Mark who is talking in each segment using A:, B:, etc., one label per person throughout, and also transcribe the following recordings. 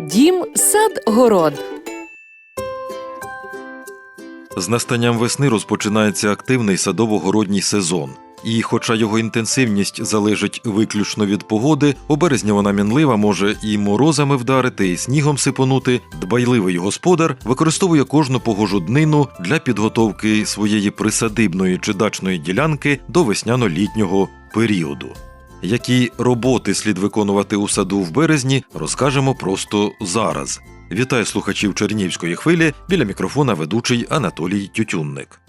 A: Дім, сад, город.
B: З настанням весни розпочинається активний садово-городній сезон. І, хоча його інтенсивність залежить виключно від погоди, у березні вона мінлива може і морозами вдарити, і снігом сипонути. Дбайливий господар використовує кожну погожу днину для підготовки своєї присадибної чи дачної ділянки до весняно-літнього періоду. Які роботи слід виконувати у саду в березні, розкажемо просто зараз. Вітаю слухачів Чернівської хвилі біля мікрофона ведучий Анатолій Тютюнник.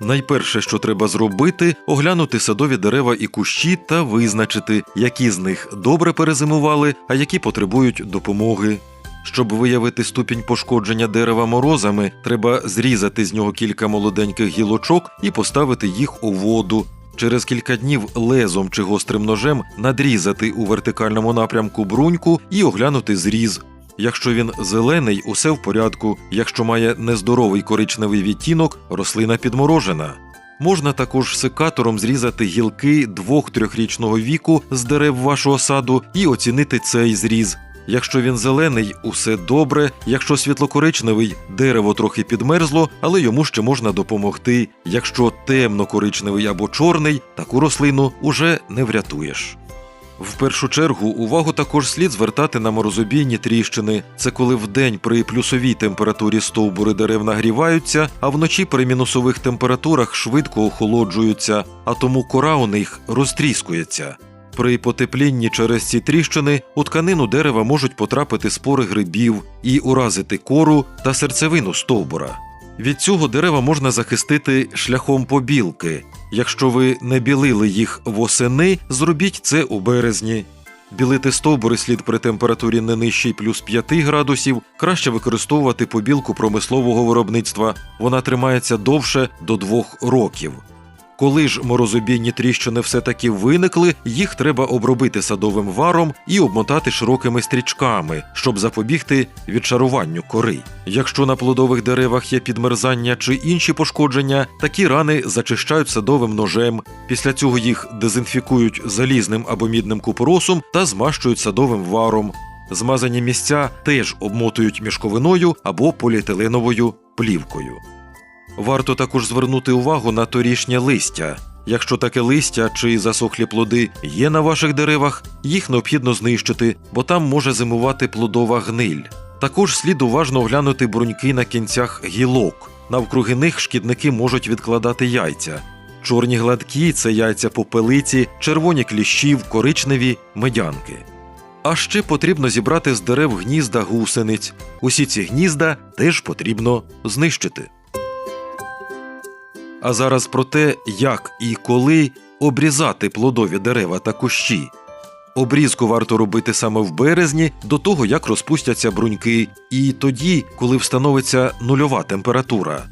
B: Найперше, що треба зробити, оглянути садові дерева і кущі та визначити, які з них добре перезимували, а які потребують допомоги. Щоб виявити ступінь пошкодження дерева морозами, треба зрізати з нього кілька молоденьких гілочок і поставити їх у воду. Через кілька днів лезом чи гострим ножем надрізати у вертикальному напрямку бруньку і оглянути зріз. Якщо він зелений, усе в порядку. Якщо має нездоровий коричневий відтінок, рослина підморожена. Можна також секатором зрізати гілки двох-трьохрічного віку з дерев вашого саду і оцінити цей зріз. Якщо він зелений, усе добре. Якщо світлокоричневий, дерево трохи підмерзло, але йому ще можна допомогти. Якщо темно-коричневий або чорний, таку рослину уже не врятуєш. В першу чергу увагу також слід звертати на морозобійні тріщини. Це коли вдень при плюсовій температурі стовбури дерев нагріваються, а вночі при мінусових температурах швидко охолоджуються, а тому кора у них розтріскується. При потеплінні через ці тріщини у тканину дерева можуть потрапити спори грибів і уразити кору та серцевину стовбура. Від цього дерева можна захистити шляхом побілки. Якщо ви не білили їх восени, зробіть це у березні. Білити стовбури слід при температурі не нижчій плюс 5 градусів, краще використовувати побілку промислового виробництва. Вона тримається довше до 2 років. Коли ж морозобійні тріщини все-таки виникли, їх треба обробити садовим варом і обмотати широкими стрічками, щоб запобігти відшаруванню кори. Якщо на плодових деревах є підмерзання чи інші пошкодження, такі рани зачищають садовим ножем. Після цього їх дезінфікують залізним або мідним купоросом та змащують садовим варом. Змазані місця теж обмотують мішковиною або поліетиленовою плівкою. Варто також звернути увагу на торішнє листя. Якщо таке листя чи засохлі плоди є на ваших деревах, їх необхідно знищити, бо там може зимувати плодова гниль. Також слід уважно оглянути бруньки на кінцях гілок. Навкруги них шкідники можуть відкладати яйця. Чорні гладкі це яйця попелиці, червоні кліщів, коричневі медянки. А ще потрібно зібрати з дерев гнізда гусениць. Усі ці гнізда теж потрібно знищити. А зараз про те, як і коли обрізати плодові дерева та кущі. Обрізку варто робити саме в березні до того, як розпустяться бруньки, і тоді, коли встановиться нульова температура.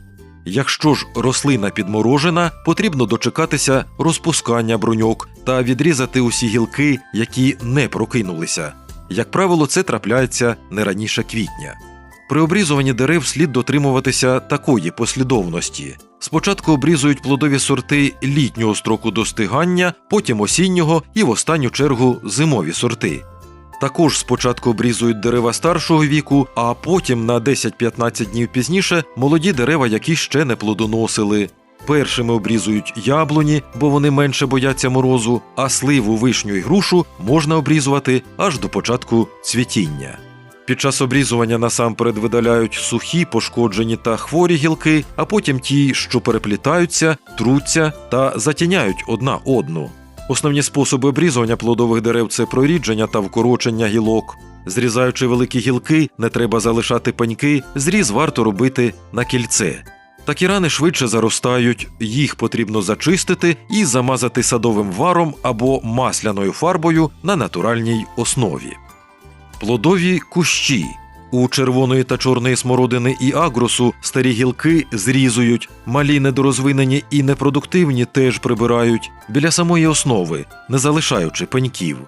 B: Якщо ж рослина підморожена, потрібно дочекатися розпускання бруньок та відрізати усі гілки, які не прокинулися. Як правило, це трапляється не раніше квітня. При обрізуванні дерев слід дотримуватися такої послідовності. Спочатку обрізують плодові сорти літнього строку достигання, потім осіннього і в останню чергу зимові сорти. Також спочатку обрізують дерева старшого віку, а потім на 10-15 днів пізніше молоді дерева, які ще не плодоносили. Першими обрізують яблуні, бо вони менше бояться морозу, а сливу, вишню і грушу можна обрізувати аж до початку цвітіння. Під час обрізування насамперед видаляють сухі, пошкоджені та хворі гілки, а потім ті, що переплітаються, труться та затіняють одна одну. Основні способи обрізування плодових дерев це прорідження та вкорочення гілок. Зрізаючи великі гілки, не треба залишати пеньки, зріз варто робити на кільце. Такі рани швидше заростають, їх потрібно зачистити і замазати садовим варом або масляною фарбою на натуральній основі. Плодові кущі. У червоної та чорної смородини і агрусу старі гілки зрізують, малі недорозвинені і непродуктивні теж прибирають біля самої основи, не залишаючи пеньків.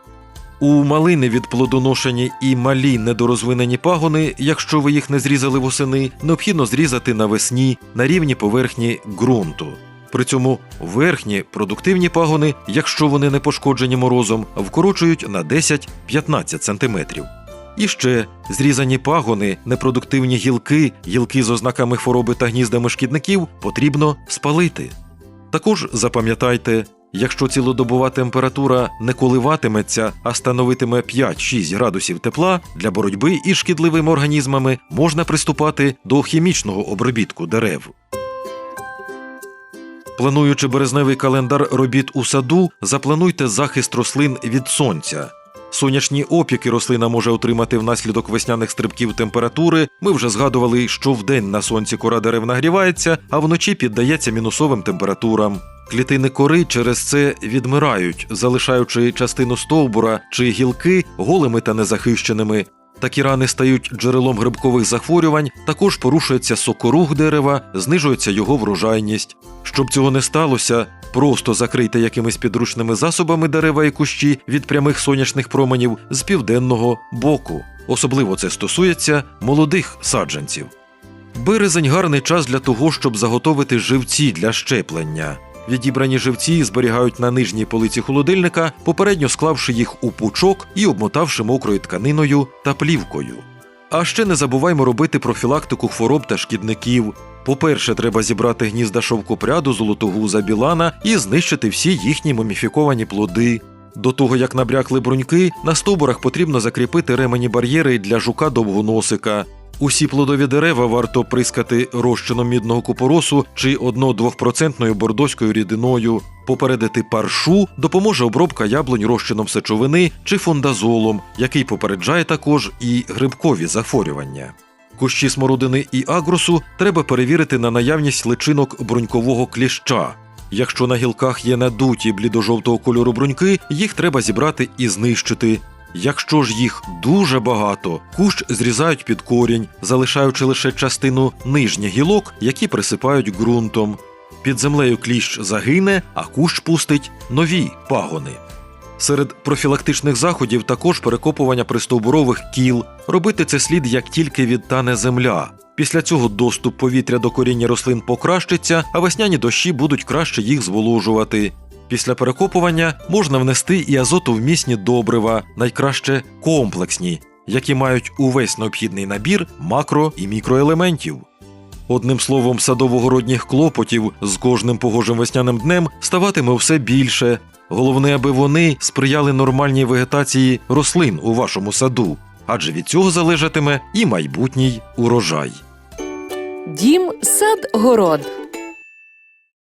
B: У малини від плодоношені і малі недорозвинені пагони, якщо ви їх не зрізали восени, необхідно зрізати навесні на рівні поверхні ґрунту. При цьому верхні продуктивні пагони, якщо вони не пошкоджені морозом, вкорочують на 10-15 см. І ще зрізані пагони, непродуктивні гілки, гілки з ознаками хвороби та гніздами шкідників потрібно спалити. Також запам'ятайте, якщо цілодобова температура не коливатиметься, а становитиме 5-6 градусів тепла, для боротьби із шкідливими організмами можна приступати до хімічного обробітку дерев. Плануючи березневий календар робіт у саду, заплануйте захист рослин від сонця. Сонячні опіки рослина може отримати внаслідок весняних стрибків температури. Ми вже згадували, що вдень на сонці кора дерев нагрівається, а вночі піддається мінусовим температурам. Клітини кори через це відмирають, залишаючи частину стовбура чи гілки голими та незахищеними. Такі рани стають джерелом грибкових захворювань, також порушується сокорух дерева, знижується його врожайність. Щоб цього не сталося, просто закрийте якимись підручними засобами дерева і кущі від прямих сонячних променів з південного боку. Особливо це стосується молодих саджанців. Березень гарний час для того, щоб заготовити живці для щеплення. Відібрані живці зберігають на нижній полиці холодильника, попередньо склавши їх у пучок і обмотавши мокрою тканиною та плівкою. А ще не забуваймо робити профілактику хвороб та шкідників. По-перше, треба зібрати гнізда шовкопряду, золотогуза, білана і знищити всі їхні муміфіковані плоди. До того як набрякли бруньки, на стовбурах потрібно закріпити ремені бар'єри для жука довгоносика. Усі плодові дерева варто прискати розчином мідного купоросу чи 1-2% бордоською рідиною. Попередити паршу допоможе обробка яблунь розчином сечовини чи фондазолом, який попереджає також і грибкові захворювання. Кущі смородини і агросу треба перевірити на наявність личинок брунькового кліща. Якщо на гілках є надуті блідо-жовтого кольору бруньки, їх треба зібрати і знищити. Якщо ж їх дуже багато, кущ зрізають під корінь, залишаючи лише частину нижніх гілок, які присипають ґрунтом. Під землею кліщ загине, а кущ пустить нові пагони. Серед профілактичних заходів також перекопування пристовбурових кіл. Робити це слід як тільки відтане земля. Після цього доступ повітря до коріння рослин покращиться, а весняні дощі будуть краще їх зволожувати. Після перекопування можна внести і азотовмісні добрива, найкраще комплексні, які мають увесь необхідний набір макро і мікроелементів. Одним словом, садово-городніх клопотів з кожним погожим весняним днем ставатиме все більше. Головне, аби вони сприяли нормальній вегетації рослин у вашому саду, адже від цього залежатиме і майбутній урожай.
A: Дім сад город.